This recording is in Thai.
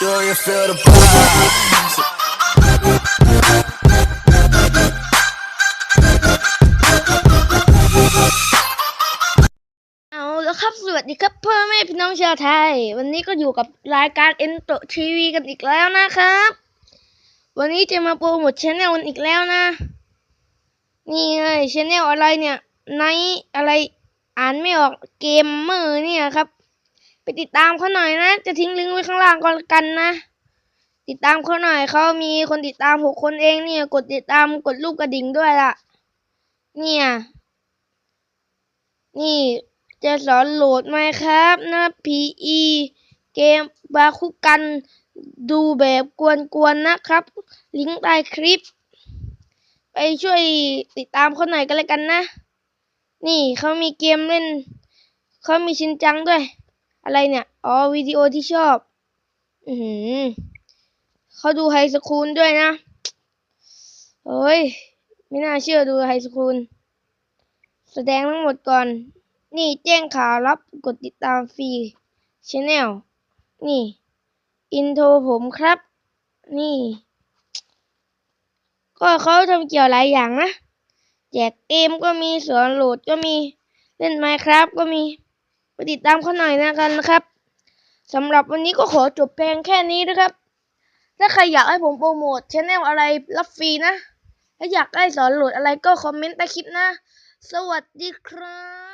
Do you feel the vibes? เอาแล้วครับ สวัสดีครับพ่อแม่พี่น้องชาวไทย วันนี้ก็อยู่กับรายการเอ็นโตทีวีกันอีกแล้วนะครับ วันนี้จะมาโปรโมทชแนลกันอีกแล้วนะ นี่เลยชแนลอะไรเนี่ยไนอะไรอ่านไม่ออกเกมเมอร์เนี่ยครับ ไปติดตามเขาหน่อยนะ จะทิ้งลิงก์ไว้ข้างล่างก่อนกันนะ ติดตามเขาหน่อยเขามีคนติดตามหกคนเองเนี่ย กดติดตามกดรูปกระดิ่งด้วยล่ะ เนี่ย นี่จะสอนโหลดไหมครับนะ PE เกมบาคุกันดูแบบกวนๆนะครับ ลิงก์ใต้คลิป ไปช่วยติดตามเขาหน่อยกันเลยกันนะ นี่เขามีเกมเล่นเขามีชินจังด้วย อะไรเนี่ย อ๋อวิดีโอที่ชอบ อือหือเขาดูไฮสคูลด้วยนะเฮ้ย ไม่น่าเชื่อดูไฮสคูล แสดงทั้งหมดก่อน นี่แจ้งข่าวรับกดติดตามฟรีชแนลนี่ อินโทรผมครับ นี่ ก็เขาทำเกี่ยวหลายอย่างนะ แจกเกมก็มีสอนโหลดก็มี เล่นไมครับก็มี ติดตามเขาหน่อยนะกันนะครับสำหรับวันนี้ก็ขอจบเพลงแค่นี้นะครับ ถ้าใครอยากให้ผมโปรโมทชแนลอะไรรับฟรีนะ ถ้าอยากได้สอนโหลดอะไรก็คอมเมนต์ใต้คลิปนะ สวัสดีครับ